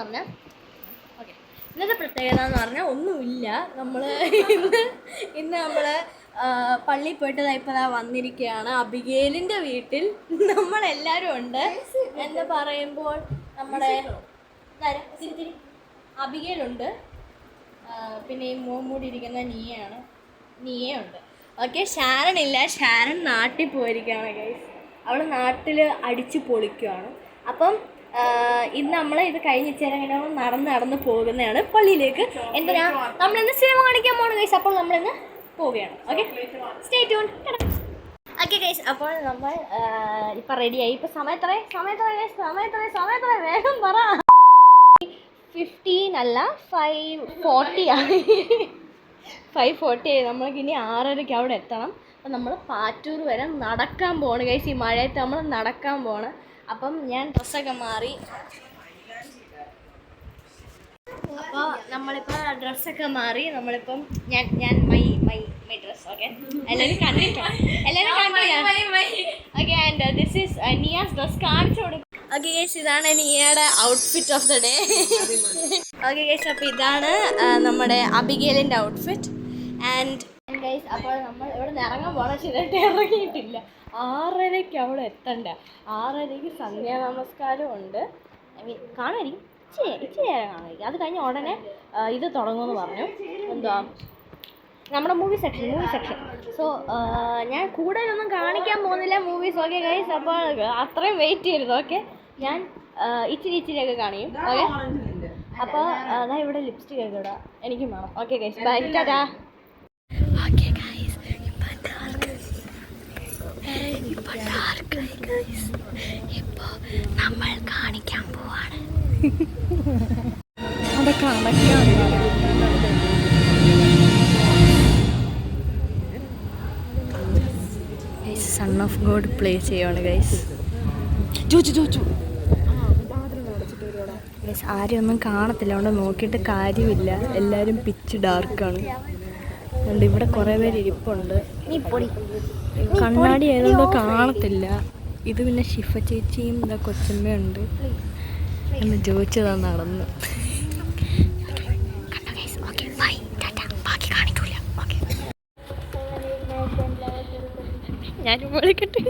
പറഞ്ഞാൽ ഓക്കെ. ഇന്നത്തെ പ്രത്യേകത എന്ന് പറഞ്ഞാൽ ഒന്നുമില്ല. നമ്മൾ ഇന്ന് ഇന്ന് നമ്മൾ പള്ളി പോയിട്ട് ഇപ്പോൾ വന്നിരിക്കുകയാണ് അബിഗേലിന്റെ വീട്ടിൽ നമ്മളെല്ലാവരും ഉണ്ട്. എന്ന് പറയുമ്പോൾ നമ്മുടെ. അബിഗേലുണ്ട് പിന്നെ ഈ മൂടി ഇരിക്കുന്ന നീയാണ്. നീയുണ്ട് ഓക്കെ ഷാരൺ ഇല്ല. ഷാരൺ നാട്ടിൽ പോയിരിക്കുകയാണ് ഗൈസ് അവൾ നാട്ടിൽ അടിച്ച് പൊളിക്കുകയാണ് അപ്പം ഇന്ന് നമ്മൾ ഇത് കഴിഞ്ഞ് ഇച്ചിരി ഇങ്ങനെ നടന്ന് നടന്ന് പോകുന്നതാണ് പള്ളിയിലേക്ക്. എന്തിനാ നമ്മളിന്ന് സിനിമ കാണിക്കാൻ പോകണം ഗൈസ് അപ്പോൾ നമ്മളിന്ന് പോവുകയാണ്. Okay stay tune okay guys അപ്പോൾ നമ്മൾ ഇപ്പം റെഡിയായി ഇപ്പം സമയത്ര സമയത്ര ഗൈസ് സമയത്ര സമയത്ര വേഗം പറ. ഫിഫ്റ്റീൻ അല്ല ഫൈവ് ഫോർട്ടി ആയി. ഫൈവ് ഫോർട്ടി ആയി. നമ്മൾക്ക് ഇനി ആറരയ്ക്ക് അവിടെ എത്തണം. അപ്പം നമ്മൾ പാറ്റൂർ വരെ നടക്കാൻ പോകണം ഗൈസ് ഈ മഴയത്ത് നമ്മൾ നടക്കാൻ പോവാണ്. അപ്പം ഞാൻ ഡ്രസ്സൊക്കെ മാറി. അപ്പോൾ നമ്മളിപ്പോൾ ഡ്രസ്സൊക്കെ മാറി നമ്മളിപ്പം ഞാൻ ഞാൻ my my my dress okay എല്ലാവരും കണ്ടിട്ടോ? എല്ലാവരും കണ്ടു okay and this is Niya's dress കാണിച്ചു കൊടുക്കും. ഓക്കെ ഗേഷ് ഇതാണ് നിയയുടെ outfit of the day okay guys അപ്പോൾ ഇതാണ് നമ്മുടെ അബിഗേലിന്റെ ഔട്ട്ഫിറ്റ് ആൻഡ് ഗൈസ് അപ്പോൾ നമ്മൾ ഇവിടെ നിന്ന് ഇറങ്ങാൻ പോകണം ശരിയായിട്ട് ഇറങ്ങിയിട്ടില്ല. ആറരയ്ക്ക് അവിടെ എത്തണ്ട. ആറരയ്ക്ക് സന്ധ്യാ നമസ്കാരം ഉണ്ട്. ഐ മീൻ കാണായിരിക്കും ഇച്ചിരി ഇച്ചിരി നേരം കാണായിരിക്കും അത് കഴിഞ്ഞ് ഉടനെ ഇത് തുടങ്ങുമെന്ന് പറഞ്ഞു. എന്താ? നമ്മുടെ movie section movie section so ഞാൻ കൂടുതലൊന്നും കാണിക്കാൻ പോകുന്നില്ല മൂവീസ് ഓക്കെ ഗൈസ് അപ്പോൾ അത്രയും വെയിറ്റ് ചെയ്യരുത് ഓക്കെ ഞാൻ ഇച്ചിരി ഇച്ചിരി ഇച്ചിരിയൊക്കെ കാണിക്കും ഓക്കെ അപ്പോൾ അതാ ഇവിടെ ലിപ്സ്റ്റിക് ഒക്കെ ഇടാം. എനിക്കും വേണം. ഓക്കെ ഗൈസ് ബൈ ടാറ്റാ ഇപ്പോൾ നമ്മൾ കാണിക്കാൻ പോവാണ് സൺ ഓഫ് ഗോഡ് പ്ലേ ചെയ്യുവാണ് ഗൈസ് ഗൈസ് ആരും ഒന്നും കാണത്തില്ല അതുകൊണ്ട് നോക്കിയിട്ട് കാര്യമില്ല എല്ലാവരും പിച്ച് ഡാർക്കാണ് അതുകൊണ്ട് ഇവിടെ കുറേ പേര് ഇരിപ്പുണ്ട് കണ്ണാടി ആയതുകൊണ്ട് കാണത്തില്ല. ഇത് പിന്നെ ഷിഫ ചേച്ചിയും ഇതാ കൊച്ചമ്മയുണ്ട് എന്ന് ചോദിച്ചതാ നടന്ന്. ഞാൻ വിളിക്കട്ടെ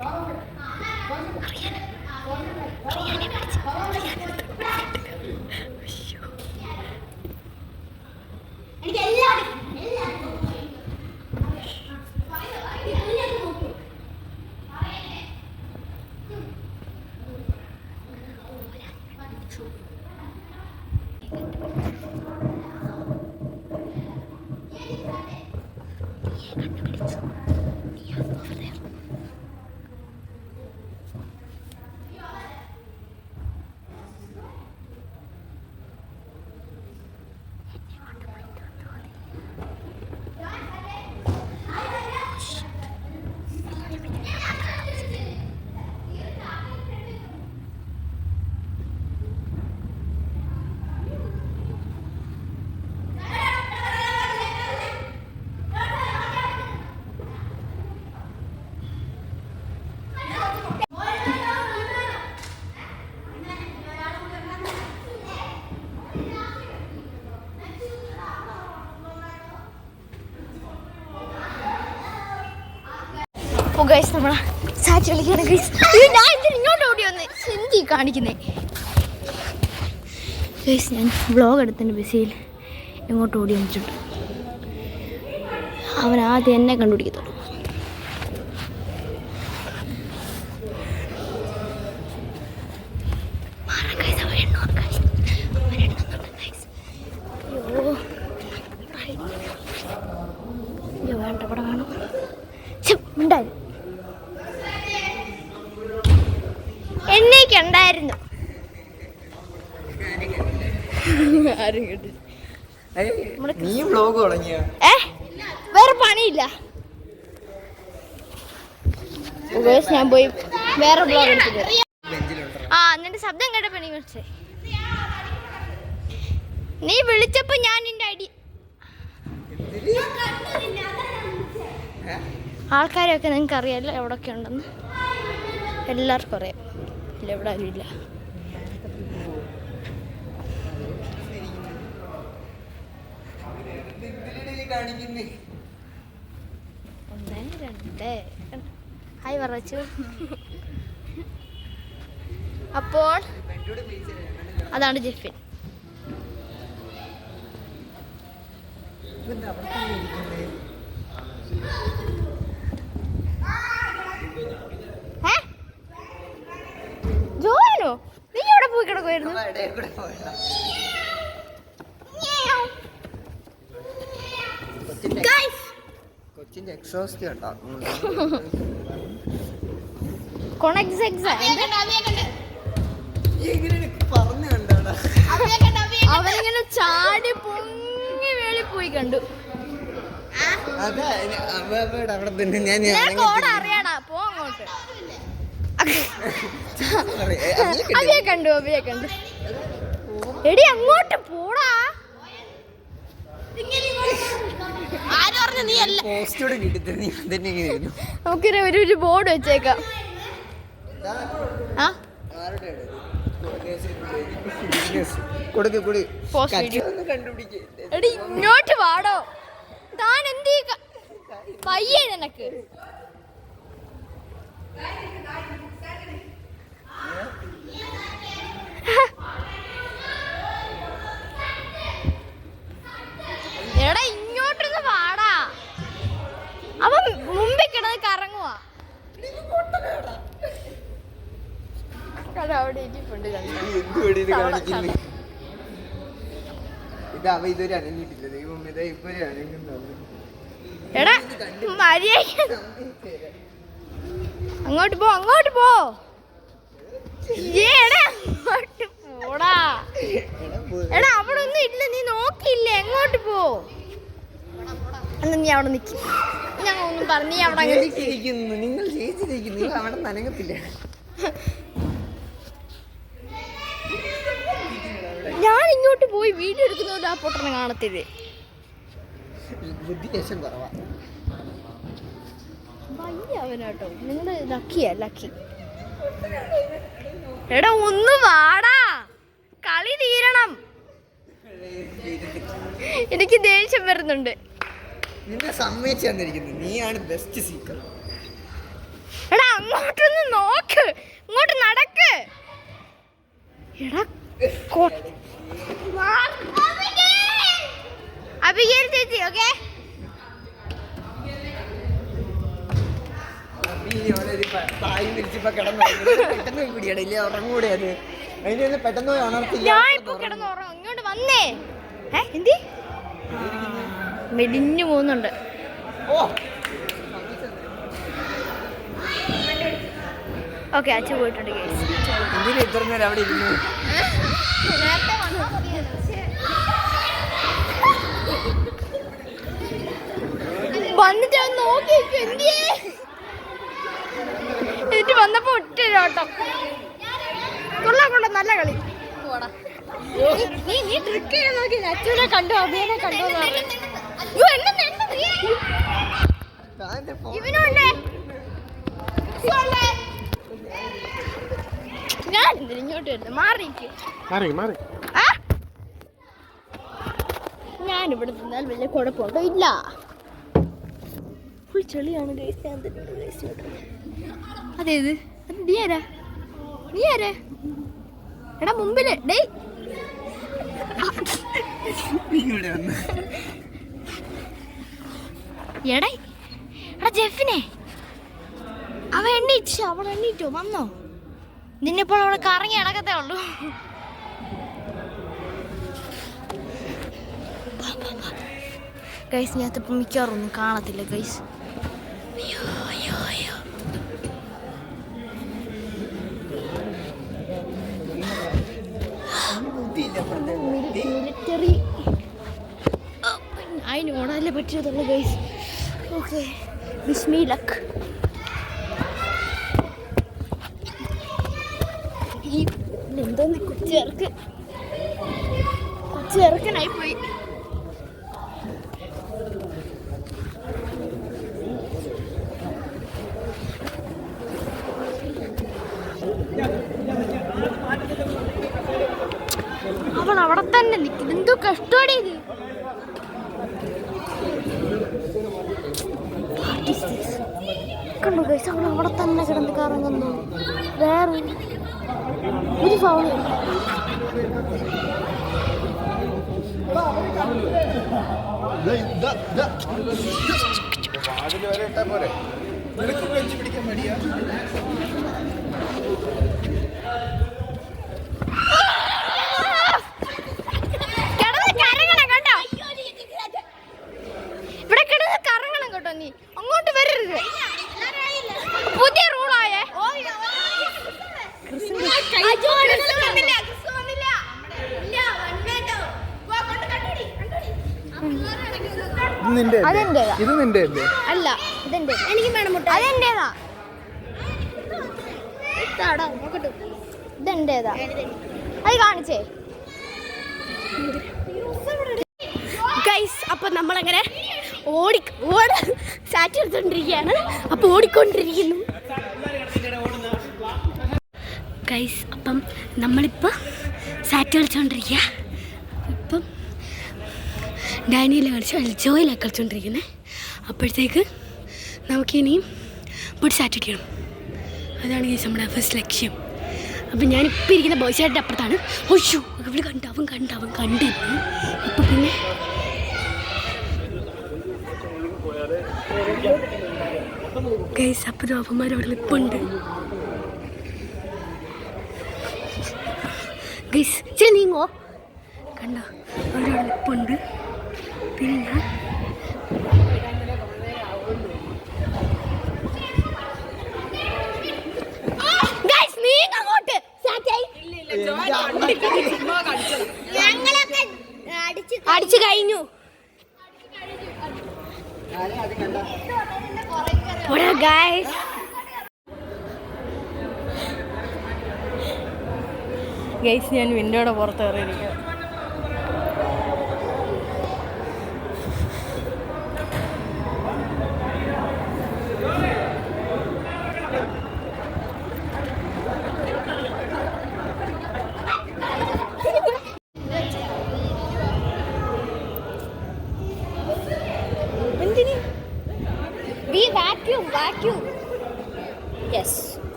അറിയാനെ അറിയാനെ ഗൈസ് നമ്മൾ ഞാൻ ഇങ്ങോട്ട് ഞാൻ വ്ളോഗ് എടുത്തതിന്റെ ബിസിയിൽ ഇങ്ങോട്ട് ഓടി വന്നിട്ടുണ്ട്. അവൻ ആദ്യം എന്നെ കണ്ടുപിടിക്കത്തുള്ളൂ മാറാൻ guys, അവൻ എണ്ണുവാണ് guys. അവൻ എണ്ണുന്നുണ്ട് guys. അയ്യോ. അയ്യോ വേണ്ട ഇവിടെ വേണം ഉണ്ടായിരുന്നു എന്നേക്ക് ഉണ്ടായിരുന്നു ആരും കേട്ടില്ല നീ വ്ലോഗ് തുടങ്ങിയ ഏ വേറെ പണിയില്ല ഉപേഷ് ഞാൻ പോയി വേറെ ബ്ലോഗ് എടുത്തിട്ട് ആ എന്നിട്ട് ശബ്ദം കേട്ടപ്പോ എനിക്ക് വിളിച്ചേ. നീ വിളിച്ചപ്പോ ഞാൻ നിന്റെ അടി? ആൾക്കാരെയൊക്കെ നിങ്ങൾക്ക് അറിയാലോ എവിടെയൊക്കെ ഉണ്ടെന്ന്. എല്ലാവർക്കും അറിയാം. ഇല്ല എവിടെ ആരും ഇല്ല. ഒന്ന് രണ്ട്. ഹായ് പറച്ചു അപ്പോൾ അതാണ് ജെഫിൻ. അവിടെ ജോയനോ നീ എവിടെ പോയി കിടക്കുമായിരുന്നു Go! കൊച്ചിന്റെ എക്സോസ്റ്റ് കണ്ടോടാ. അവനിങ്ങനെ ചാടി പൊങ്ങി വേളി പോയി കണ്ടു. അവിടെ അവിടെ തന്നെ ഞാൻ ഓട അറിയാടാ പോ അങ്ങോട്ട്. അവിയെ കണ്ടു അവിയെ കണ്ടു എടി അങ്ങോട്ട് പോടാ. ആര് പറഞ്ഞു നീ അല്ല പോസ്റ്റോട് കിട്ടി നീ തന്നെ ഇങ്ങനെ ഇരുന്നു. ഒരു ഒരു ബോർഡ് വെച്ചേക്കാം. ആ. കൊടുക്ക് കൊടു എടി ഇങ്ങോട്ട് വാടോ. താൻ എന്ത് പയ്യേ നിനക്ക്. എടാ വാടാ. അവൻ മുമ്പിൽ കിടന്ന് കറങ്ങുവാ. അവിടെ ഇരിപ്പുണ്ട് ഇത് അവ ദൈവം ഇതാ എടാ മര്യാദ. അങ്ങോട്ട് പോ അങ്ങോട്ട് പോ. ഏടാ അങ്ങോട്ട് പോടാ. എടാ. എടാ അവിടെ ഒന്നും ഇല്ല. നീ നോക്കിയില്ലേ? എങ്ങോട്ട് പോ? എന്നാ നീ അവിടെ നിക്ക്. ഞാൻ ഒന്നും പറഞ്ഞു നീ അവിടെ അങ്ങ് ജയിച്ചിരിക്കുന്നു നിങ്ങൾ ജയിച്ചിരിക്കുന്നു നിങ്ങൾ അവിടെ നനങ്ങത്തില്ല ഞാൻ ഇങ്ങോട്ട് പോയി വീഡിയോ എടുക്കുന്നതുകൊണ്ട് ആ പൊട്ടനെ കാണത്തില്ലേ? ബുദ്ധി ലേശം കുറവാ. വയ്യ അവനാട്ടോ. നിങ്ങൾ ലക്കിയാ ലക്കി എടാ ഒന്ന് വാടാ. കളി തീരണം. എനിക്ക് ദേഷ്യം വരുന്നുണ്ട്. നിന്നെ സമ്മതിച്ചു തന്നിരിക്കുന്നു. നീയാണ് ബെസ്റ്റ് സീക്കർ എടാ അങ്ങോട്ടൊന്ന് നോക്ക്. ഇങ്ങോട്ട് നടക്ക്. എടാ അഭികേൽ ചേച്ചി ഓക്കെ? പെട്ടെന്ന് കുടിയാണ് ഇല്ലേ ഉറങ്ങൂടെ അത്. അതിന് പെട്ടെന്ന് പോയി ഉണർത്തില്ല. ഞാൻ ഇപ്പൊ കിടന്ന് ഉറങ്ങും. ഇങ്ങോട്ട് വന്നേ. ഏ എന്തി? മെലിഞ്ഞു പോകുന്നുണ്ട്. ഓക്കെ അച്ഛൻ പോയിട്ടുണ്ട് വന്നിട്ട് നോക്കി എന്നിട്ട് വന്നപ്പോ ഒറ്റ ഓട്ടം. കൊള്ളാം കൊള്ളാം നല്ല കളി. നീ നീ ട്രിക്ക് ചെയ്യാൻ നോക്കി അച്ഛനെ കണ്ടു അഭിയനെ കണ്ടു എന്ന് പറഞ്ഞു. ഞാൻ ഇങ്ങോട്ട് വരുന്നത് മാറിക്ക് മാറി മാറി. ആ? ഞാനിവിടെ നിന്നാൽ വലിയ കുഴപ്പമുണ്ടോ ഇല്ല ഫുൾ ചെളിയാണ് ഗൈസ് ഞാൻ അതേത്? അത് നീ ആരാ? നീ ആരാ? എടാ മുമ്പിൽ. ഡേയ്. നീ ഇവിടെ വന്ന്. എടേ എടാ ജെഫിനെ. അവ എണ്ണീച്ചു അവൾ എണ്ണീറ്റോ? വന്നോ. നിന്നിപ്പോൾ അവിടെ കറങ്ങി അടക്കത്തേ ഉള്ളൂ. ഗൈസ് ഞാത്തിപ്പോൾ മിക്കവാറും ഒന്നും കാണത്തില്ല ഗൈസ് അയ്യോ അയ്യോ അയ്യോ. മിലിറ്ററി അതിന് ഓടാനല്ലേ പറ്റിയതുള്ളൂ ഗൈസ് ഓക്കെ ബിസ്മി ലക്ക് ഈ എന്തോന്ന് കൊച്ചുകാർക്ക് ചെറുക്കനായി പോയി. അവൻ അവിടെ തന്നെ നിൽക്കുന്നു എന്തോ കഷ്ടോടെ കണ്ടു ഗൈസ് അവൾ അവിടെ തന്നെ കിടന്ന് കറങ്ങുന്നു. വേറെ ഒരു ഫൗൾ കിടന്ന് കറങ്ങണം കേട്ടോ ഇവിടെ കിടന്ന് കറങ്ങണം കേട്ടോ നീ അങ്ങോട്ട് വരരുത് പുതിയ റൂളായേ ഇത് നിന്റെ ഇത് നിന്റെ അല്ല. എനിക്ക് വേണം മുട്ട അതെന്റേതാ ഇതെന്റേതാ? അത് കാണിച്ചേ. ഗൈസ് അപ്പൊ നമ്മളങ്ങനെ ഓടി ഓട് സാറ്റ് എടുത്തോണ്ടിരിക്കുകയാണ്. അപ്പൊ ഓടിക്കൊണ്ടിരിക്കുന്നു. ഗൈസ് അപ്പം നമ്മളിപ്പോ സാറ്റ് കളിച്ചോണ്ടിരിക്കുക ഇപ്പം ഡാനിയൽ കളിച്ചു അല്ല ജോയിലാണ് കളിച്ചുകൊണ്ടിരിക്കുന്നത് അപ്പോഴത്തേക്ക് നമുക്കിനിയും ഒരു സാറ്റ് അടിക്കണം അതാണ് ഈ നമ്മുടെ ഫസ്റ്റ് ലക്ഷ്യം. അപ്പം ഞാനിപ്പോൾ ഇരിക്കുന്ന ബോയ്സ് ആയിട്ട് അപ്പുറത്താണ്. ഒയ്യോ ഇവിടെ കണ്ടാവും കണ്ടാവും കണ്ടിരുന്നു അപ്പം പിന്നെ ഗൈസ് അപ്പം അവന്മാർ അവിടെ നിൽപ്പുണ്ട് ഗൈസ് നീങ്ങോ കണ്ടോ? അവരവിടെ നിൽപ്പുണ്ട് പിന്നെ. സാറ്റായി. അടിച്ചു കഴിഞ്ഞു ഗൈസ് ഞാൻ വിൻഡോയുടെ പുറത്ത് കയറിയിരിക്കുക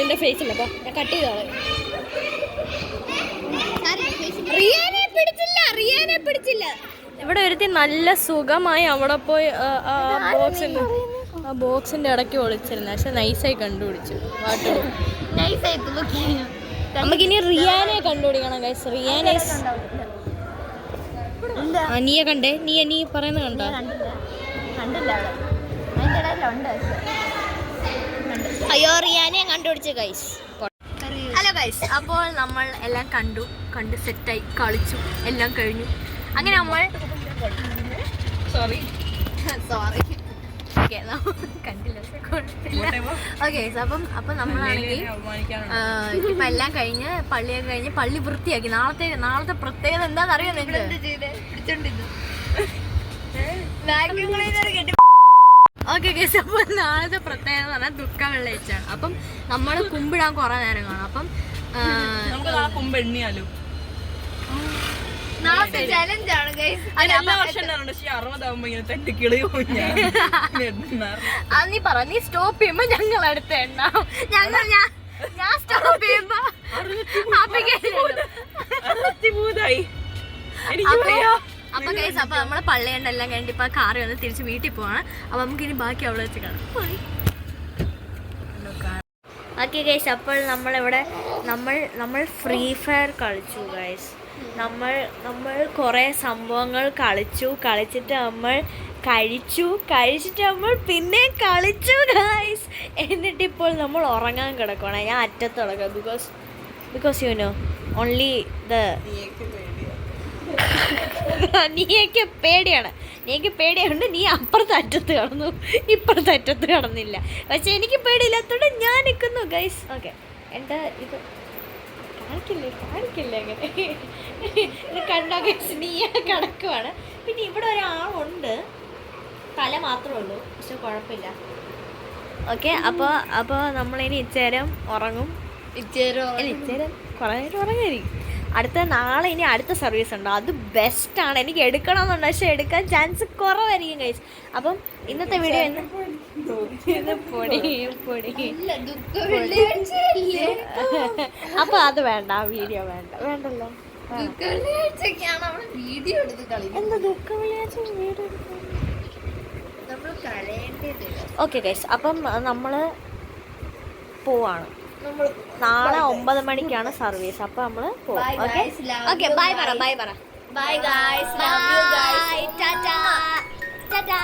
നിന്റെ ഫേസ് ഇല്ല അപ്പൊ ഞാൻ കട്ട് ചെയ്തോളെ. റിയാനെ പിടിച്ചില്ല റിയാനെ പിടിച്ചില്ല. ഇവിടെ ഒരുത്തി നല്ല സുഖമായി അവിടെ പോയി ബോക്സ് ആ ബോക്സിന്റെ ആ ബോക്സിന്റെ ഇടയ്ക്ക് ഒളിച്ചിരുന്നു പക്ഷെ നൈസായി കണ്ടുപിടിച്ചു. നമുക്ക് ഇനി തൂക്കി നമുക്കിനി റിയാനെ കണ്ടുപിടിക്കണം ഗൈസ് റിയാനെ നീയെ കണ്ടേ? നീ നീ പറയുന്നത് കണ്ടോ? കണ്ടില്ല. കണ്ടില്ല കണ്ടുപിടിച്ച് ഗൈസ് ഹലോ ഗൈസ് അപ്പോൾ നമ്മൾ എല്ലാം കണ്ടു. കണ്ട് സെറ്റായി കളിച്ചു എല്ലാം കഴിഞ്ഞു. അങ്ങനെ നമ്മൾ സോറി സോറി ഓക്കെ കണ്ടില്ല. ഓക്കെ അപ്പം അപ്പം നമ്മളാണെങ്കിൽ ഇപ്പം എല്ലാം കഴിഞ്ഞ് പള്ളിയൊക്കെ കഴിഞ്ഞ് പള്ളി വൃത്തിയാക്കി. നാളത്തെ നാളത്തെ പ്രത്യേകത എന്താണെന്ന് അറിയാം നിങ്ങൾക്ക് ഗേസ് അപ്പോൾ നാളത്തെ പ്രത്യേകത എന്ന് പറഞ്ഞാൽ ദുഃഖ വെള്ളിയാഴ്ചയാണ് അപ്പം നമ്മൾ കുമ്പിടാൻ കുറേ നേരം കാണും. അപ്പം ഞാൻ. ആ, നീ പറ നീ സ്റ്റോപ്പ് ചെയ്യുമ്പോ ഞങ്ങൾ അടുത്ത ഞങ്ങൾ ഞാൻ ഞാൻ സ്റ്റോപ്പ് ചെയ്യുമ്പോ അപ്പൊ. അപ്പൊ കേസ് അപ്പൊ നമ്മളെ പള്ളിയുണ്ട് എല്ലാം കഴിഞ്ഞിട്ട് ഇപ്പൊ കാറി വന്ന് തിരിച്ച് വീട്ടിൽ പോവാണ്. അപ്പൊ നമുക്ക് ഇനി ബാക്കി അവിടെ വെച്ച് കാണാം. ഓക്കെ ഗൈസ് അപ്പോൾ നമ്മളിവിടെ നമ്മൾ നമ്മൾ ഫ്രീ ഫയർ കളിച്ചു ഗൈസ് നമ്മൾ നമ്മൾ കുറേ സംഭവങ്ങൾ കളിച്ചു. കളിച്ചിട്ട് നമ്മൾ കഴിച്ചു. കഴിച്ചിട്ട് നമ്മൾ പിന്നെ കളിച്ചു ഗൈസ് എന്നിട്ടിപ്പോൾ നമ്മൾ ഉറങ്ങാൻ കിടക്കണം ഞാൻ അറ്റത്ത് because because you know only the നീയൊക്കെ പേടിയാണ്. നീക്ക് പേടിയുണ്ട് നീ അപ്പുറത്തെ അറ്റത്ത് കടന്നു. ഇപ്പുറത്തെ അറ്റത്ത് കടന്നില്ല. പക്ഷെ എനിക്ക് പേടിയില്ലാത്തോടെ ഞാൻ നിൽക്കുന്നു ഗൈസ് ഓക്കെ എന്താ ഇത്? കാണിക്കില്ലേ? കാണിക്കില്ലേ അങ്ങനെ? ഇത് കണ്ടോ ഗൈസ് നീ കിടക്കുവാണ്. പിന്നെ ഇവിടെ ഒരാളുണ്ട്. തല മാത്രമേ ഉള്ളൂ. പക്ഷെ കുഴപ്പമില്ല. ഓക്കെ അപ്പോൾ അപ്പോൾ നമ്മളിനി ഇച്ചേരം ഉറങ്ങും. ഇച്ചേരം ഇച്ചേരം കുറേ നേരം ഉറങ്ങായിരിക്കും അടുത്ത നാളെ ഇനി അടുത്ത സർവീസ് ഉണ്ട്. അത് ബെസ്റ്റാണ് എനിക്ക് എടുക്കണമെന്നുണ്ട്. പക്ഷെ എടുക്കാൻ ചാൻസ് കുറവായിരിക്കും കഴിച്ച് അപ്പം ഇന്നത്തെ വീഡിയോ എന്ന് പൊടി. പൊടി അപ്പൊ അത് വേണ്ട ആ വീഡിയോ വേണ്ട. വേണ്ടല്ലോ. വീഡിയോ എടുത്ത് കളിക്കുന്നത്. എന്താ ദുഃഖ വെള്ളിയാഴ്ച വീഡിയോ ഓക്കെ ഗൈസ് അപ്പം നമ്മൾ പോവാണ്. നാളെ ഒമ്പത് മണിക്കാണ് സർവീസ്. അപ്പൊ നമ്മൾ പോകും ഓക്കെ ബൈ പറ ബൈ പറ. Bye guys bye tata tata